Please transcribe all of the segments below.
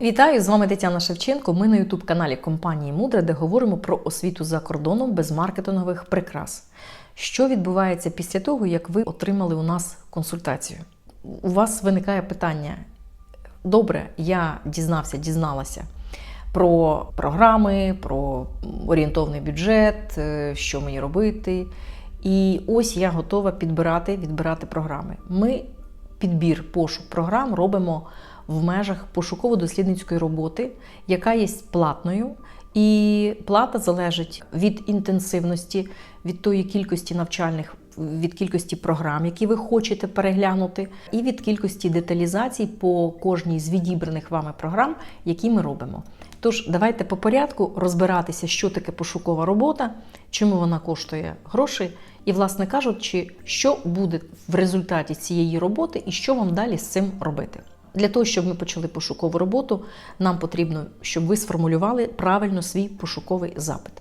Вітаю! З вами Тетяна Шевченко. Ми на ютуб-каналі компанії Мудра, де говоримо про освіту за кордоном без маркетингових прикрас. Що відбувається після того, як ви отримали у нас консультацію? У вас виникає питання: добре, я дізнався, дізналася про програми, про орієнтовний бюджет, е, що мені робити. І ось я готова підбирати, відбирати програми. Ми підбір пошук програм робимо в межах пошуково-дослідницької роботи, яка є платною. І плата залежить від інтенсивності, від тої кількості навчальних, від кількості програм, які ви хочете переглянути, і від кількості деталізацій по кожній з відібраних вами програм, які ми робимо. Тож, давайте по порядку розбиратися, що таке пошукова робота, чому вона коштує грошей, і, власне кажучи, що буде в результаті цієї роботи і що вам далі з цим робити. Для того, щоб ми почали пошукову роботу, нам потрібно, щоб ви сформулювали правильно свій пошуковий запит.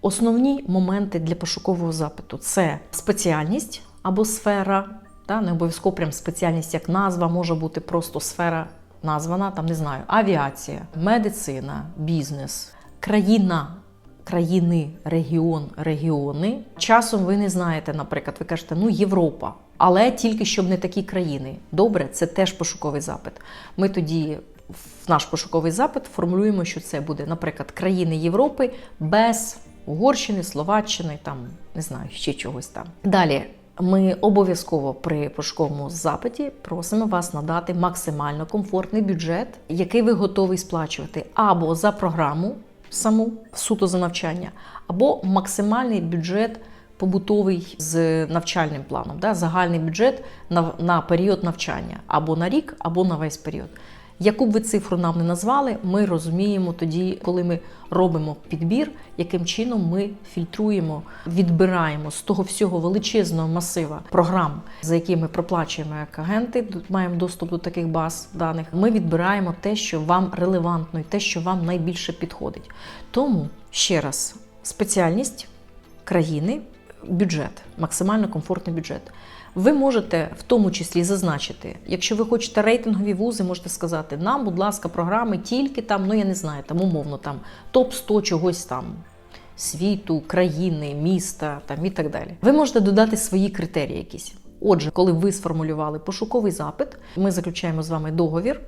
Основні моменти для пошукового запиту це спеціальність або сфера, та, не обов'язково прям спеціальність як назва, може бути просто сфера названа, там не знаю, авіація, медицина, бізнес, країна. Країни, регіон, регіони. Часом ви не знаєте, наприклад, ви кажете, ну Європа, але тільки щоб не такі країни. Добре, це теж пошуковий запит. Ми тоді в наш пошуковий запит формулюємо, що це буде, наприклад, країни Європи без Угорщини, Словаччини, там не знаю, ще чогось там. Далі. Ми обов'язково при пошуковому запиті просимо вас надати максимально комфортний бюджет, який ви готові сплачувати або за програму саму суто за навчання, або максимальний бюджет побутовий з навчальним планом, да, загальний бюджет на, на період навчання або на рік, або на весь період. Яку б ви цифру нам не назвали, ми розуміємо тоді, коли ми робимо підбір, яким чином ми фільтруємо, відбираємо з того всього величезного масива програм, за які ми проплачуємо як агенти, маємо доступ до таких баз даних. Ми відбираємо те, що вам релевантно, і те, що вам найбільше підходить. Тому ще раз, спеціальність країни, бюджет, максимально комфортний бюджет. Ви можете в тому числі зазначити, якщо ви хочете рейтингові вузи, можете сказати, нам, будь ласка, програми тільки там, ну я не знаю, там умовно там топ-100 чогось там світу, країни, міста там і так далі. Ви можете додати свої критерії якісь. Отже, коли ви сформулювали пошуковий запит, ми заключаємо з вами договір.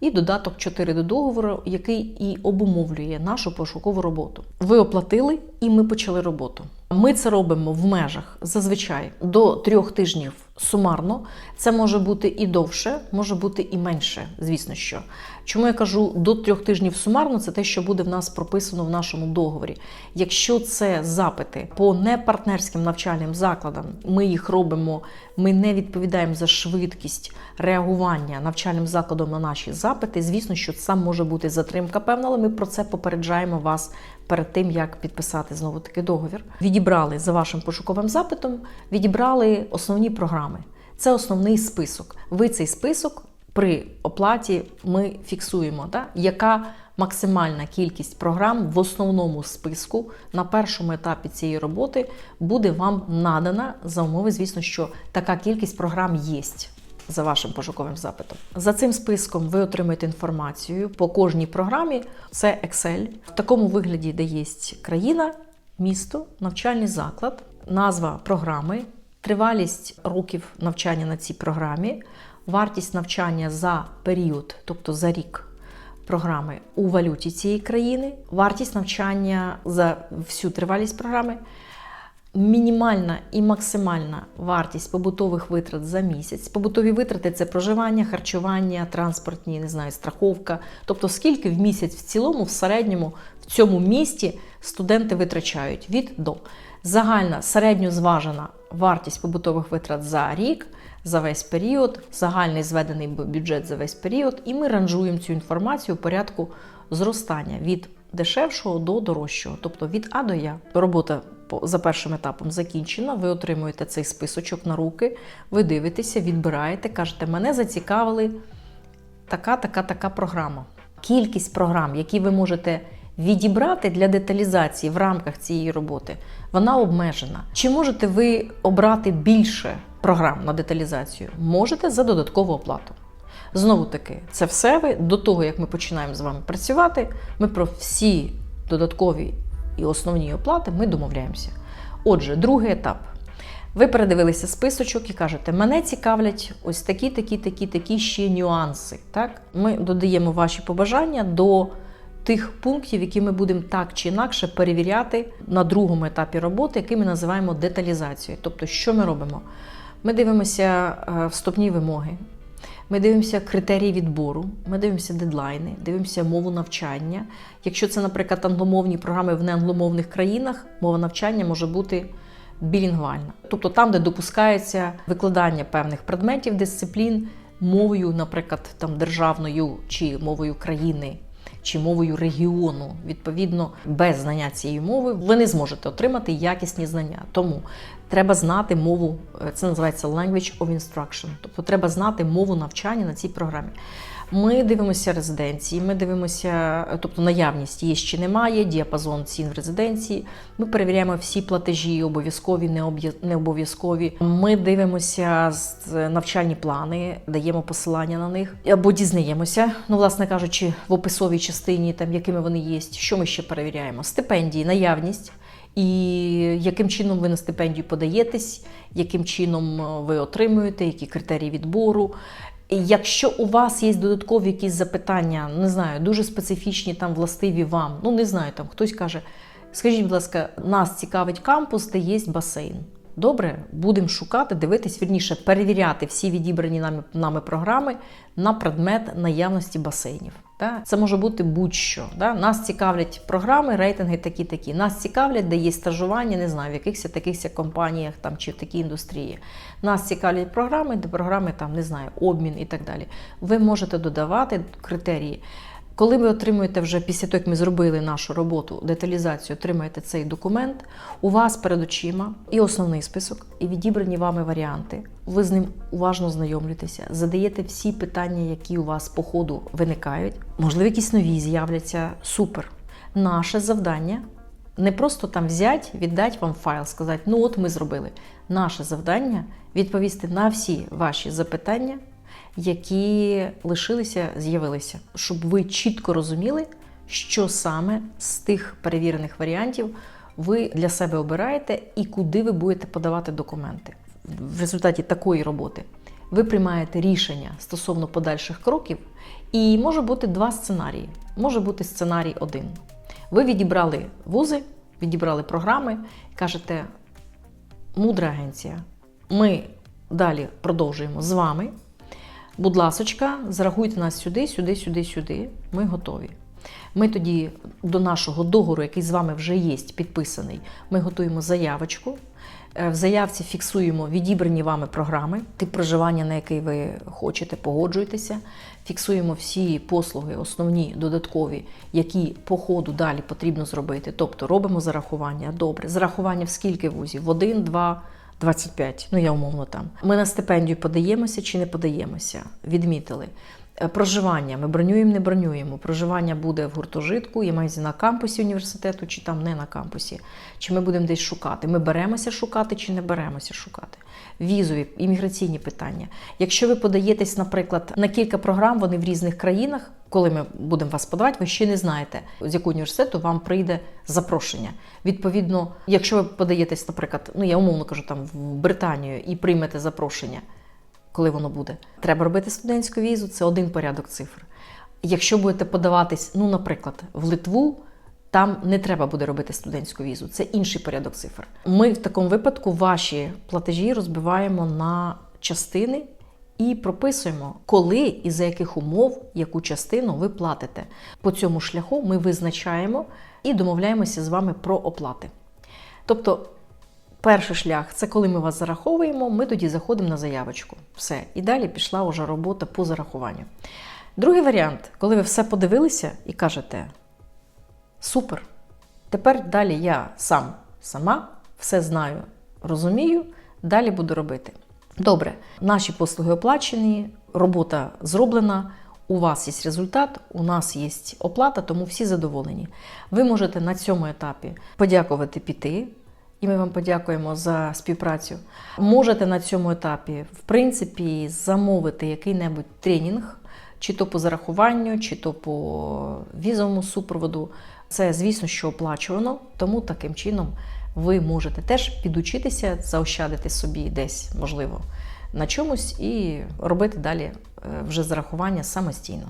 І додаток 4 до договору, який і обумовлює нашу пошукову роботу. Ви оплатили, і ми почали роботу. Ми це робимо в межах зазвичай до трьох тижнів сумарно. Це може бути і довше, може бути і менше, звісно що. Чому я кажу до трьох тижнів сумарно, це те, що буде в нас прописано в нашому договорі. Якщо це запити по непартнерським навчальним закладам, ми їх робимо, ми не відповідаємо за швидкість реагування навчальним закладом на наші запити. Звісно, що це може бути затримка певна, але ми про це попереджаємо вас перед тим, як підписати знову таки договір. Відібрали за вашим пошуковим запитом, відібрали основні програми. Це основний список. Ви цей список при оплаті ми фіксуємо, да? яка максимальна кількість програм в основному списку на першому етапі цієї роботи буде вам надана за умови, звісно, що така кількість програм є. За вашим пошуковим запитом. За цим списком ви отримаєте інформацію по кожній програмі. Це Excel. В такому вигляді, де є країна, місто, навчальний заклад, назва програми, тривалість років навчання на цій програмі, вартість навчання за період, тобто за рік програми у валюті цієї країни, вартість навчання за всю тривалість програми. Мінімальна і максимальна вартість побутових витрат за місяць. Побутові витрати це проживання, харчування, транспортні, не знаю, страховка. Тобто, скільки в місяць в цілому, в середньому, в цьому місті студенти витрачають від до. Загальна середньозважена вартість побутових витрат за рік, за весь період, загальний зведений бюджет за весь період, і ми ранжуємо цю інформацію у порядку зростання від дешевшого до дорожчого, тобто від А до Я. Робота за першим етапом закінчена. Ви отримуєте цей списочок на руки, ви дивитеся, відбираєте, кажете, мене зацікавили така, така, така програма. Кількість програм, які ви можете відібрати для деталізації в рамках цієї роботи, вона обмежена. Чи можете ви обрати більше програм на деталізацію? Можете за додаткову оплату. Знову таки, це все ви до того, як ми починаємо з вами працювати, ми про всі додаткові і основні оплати ми домовляємося. Отже, другий етап. Ви передивилися списочок і кажете, мене цікавлять ось такі, такі, такі, такі ще нюанси. Так? Ми додаємо ваші побажання до тих пунктів, які ми будемо так чи інакше перевіряти на другому етапі роботи, який ми називаємо деталізацією. Тобто, що ми робимо? Ми дивимося е, вступні вимоги, ми дивимося критерії відбору, ми дивимося дедлайни, дивимося мову навчання. Якщо це, наприклад, англомовні програми в неангломовних країнах, мова навчання може бути білінгвальна. Тобто там, де допускається викладання певних предметів, дисциплін мовою, наприклад, там державною чи мовою країни. Чи мовою регіону, відповідно, без знання цієї мови ви не зможете отримати якісні знання. Тому треба знати мову, е, це називається language of instruction, тобто треба знати мову навчання на цій програмі. Ми дивимося резиденції, ми дивимося, е, тобто наявність є чи немає, діапазон цін в резиденції. Ми перевіряємо всі платежі, обов'язкові, не обов'язкові. Ми дивимося навчальні плани, даємо посилання на них або дізнаємося, ну, власне кажучи, в описовій частині, там якими вони є. Що ми ще перевіряємо? Стипендії, наявність. І яким чином ви на стипендію подаєтесь, яким чином е, ви отримуєте, які критерії відбору. Якщо у вас є додаткові якісь запитання, не знаю, дуже специфічні, там властиві вам, ну не знаю, там хтось каже, скажіть, будь ласка, нас цікавить кампус, де є басейн. Добре, будемо шукати, дивитись, вірніше, перевіряти всі відібрані нами, нами програми на предмет наявності басейнів. Да? Це може бути будь-що. Да? Нас цікавлять програми, рейтинги такі-такі. Нас цікавлять, де є стажування, не знаю, в якихось таких компаніях там, чи в такій індустрії. Нас цікавлять програми, де програми там, не знаю, обмін і так далі. Ви можете додавати критерії. Коли ви отримуєте вже після того, як ми зробили нашу роботу, деталізацію, отримаєте цей документ, у вас перед очима і основний список, і відібрані вами варіанти. Ви з ним уважно знайомлюєтеся, задаєте всі питання, які у вас по ходу виникають. Можливо, якісь нові з'являться. Супер. Наше завдання не просто там взяти, віддати вам файл, сказати, ну от ми зробили. Наше завдання відповісти на всі ваші запитання які лишилися, з'явилися, щоб ви чітко розуміли, що саме з тих перевірених варіантів ви для себе обираєте і куди ви будете подавати документи. В результаті такої роботи ви приймаєте рішення стосовно подальших кроків, і може бути два сценарії. Може бути сценарій один. Ви відібрали вузи, відібрали програми, кажете, мудра агенція, ми далі продовжуємо з вами. Будь ласочка, зарахуйте нас сюди, сюди, сюди, сюди. Ми готові. Ми тоді до нашого договору, який з вами вже є, підписаний, ми готуємо заявочку. Е, В заявці фіксуємо відібрані вами програми, тип проживання, на який ви хочете, погоджуєтеся. Фіксуємо всі послуги, основні, додаткові, які по ходу далі потрібно зробити. Тобто робимо зарахування. Добре, зарахування в скільки вузів? В один, два. 25, ну я умовно там. Ми на стипендію подаємося чи не подаємося, відмітили. Е, Проживання ми бронюємо, не бронюємо. Проживання буде в гуртожитку, я маю на кампусі університету, чи там не на кампусі. Чи ми будемо десь шукати? Ми беремося шукати чи не беремося шукати. Візові, імміграційні питання. Якщо ви подаєтесь, наприклад, на кілька програм, вони в різних країнах, коли ми будемо вас подавати, ви ще не знаєте, з якого університету вам прийде запрошення. Відповідно, якщо ви подаєтесь, наприклад, ну я умовно кажу, там в Британію і приймете запрошення, коли воно буде, треба робити студентську візу, це один порядок цифр. Якщо будете подаватись, ну, наприклад, в Литву. Там не треба буде робити студентську візу, це інший порядок цифр. Ми в такому випадку ваші платежі розбиваємо на частини і прописуємо, коли і за яких умов яку частину ви платите. По цьому шляху ми визначаємо і домовляємося з вами про оплати. Тобто, перший шлях це коли ми вас зараховуємо, ми тоді заходимо на заявочку. Все. І далі пішла вже робота по зарахуванню. Другий варіант, коли ви все подивилися і кажете. Супер. Тепер далі я сам сама все знаю, розумію, далі буду робити. Добре, наші послуги оплачені, робота зроблена. У вас є результат, у нас є оплата, тому всі задоволені. Ви можете на цьому етапі подякувати піти. І ми вам подякуємо за співпрацю. Можете на цьому етапі, в принципі, замовити який-небудь тренінг, чи то по зарахуванню, чи то по візовому супроводу. Це, звісно, що оплачувано, тому таким чином ви можете теж підучитися, заощадити собі десь, можливо, на чомусь і робити далі е, вже зарахування самостійно.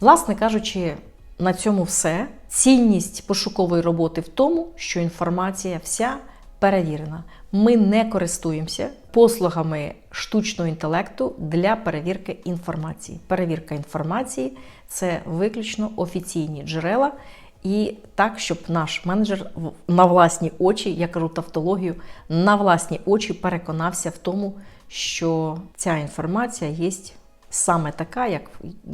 Власне кажучи, на цьому все. Цінність пошукової роботи в тому, що інформація вся перевірена. Ми не користуємося послугами штучного інтелекту для перевірки інформації. Перевірка інформації це виключно офіційні джерела. І так, щоб наш менеджер на власні очі, я кажу тавтологію, на власні очі переконався в тому, що ця інформація є саме така, як,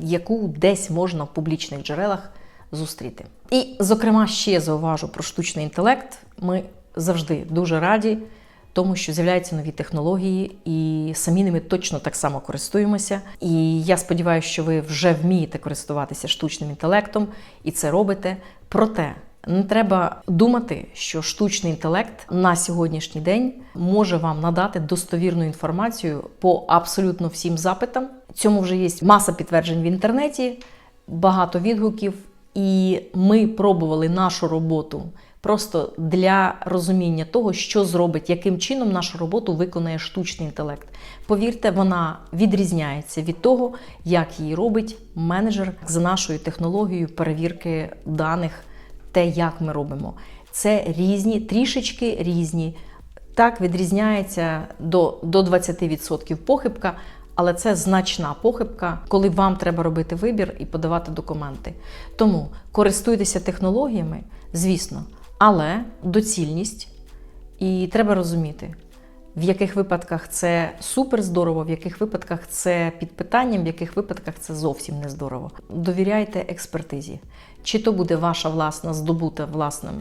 яку десь можна в публічних джерелах зустріти. І, зокрема, ще зауважу про штучний інтелект. Ми завжди дуже раді тому, що з'являються нові технології, і самі ними точно так само користуємося. І я сподіваюся, що ви вже вмієте користуватися штучним інтелектом і це робите. Проте не треба думати, що штучний інтелект на сьогоднішній день може вам надати достовірну інформацію по абсолютно всім запитам. Цьому вже є маса підтверджень в інтернеті, багато відгуків, і ми пробували нашу роботу просто для розуміння того, що зробить, яким чином нашу роботу виконає штучний інтелект. Повірте, вона відрізняється від того, як її робить менеджер за нашою технологією перевірки даних, те, як ми робимо. Це різні, трішечки різні. Так відрізняється до, до 20% похибка, але це значна похибка, коли вам треба робити вибір і подавати документи. Тому користуйтеся технологіями, звісно, але доцільність, і треба розуміти, в яких випадках це супер здорово, в яких випадках це під питанням, в яких випадках це зовсім не здорово. Довіряйте експертизі. Чи то буде ваша власна здобута власним,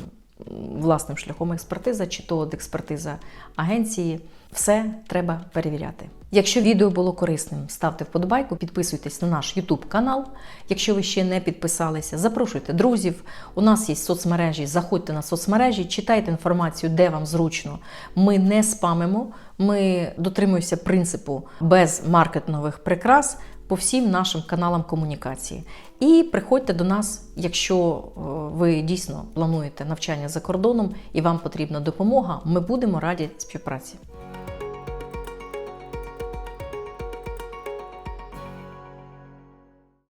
власним шляхом експертиза, чи то експертиза агенції. Все треба перевіряти. Якщо відео було корисним, ставте вподобайку, підписуйтесь на наш YouTube канал. Якщо ви ще не підписалися, запрошуйте друзів. У нас є соцмережі, заходьте на соцмережі, читайте інформацію, де вам зручно. Ми не спамимо, ми дотримуємося принципу без маркетингових прикрас по всім нашим каналам комунікації. І приходьте до нас, якщо е, ви дійсно плануєте навчання за кордоном і вам потрібна допомога. Ми будемо раді співпраці.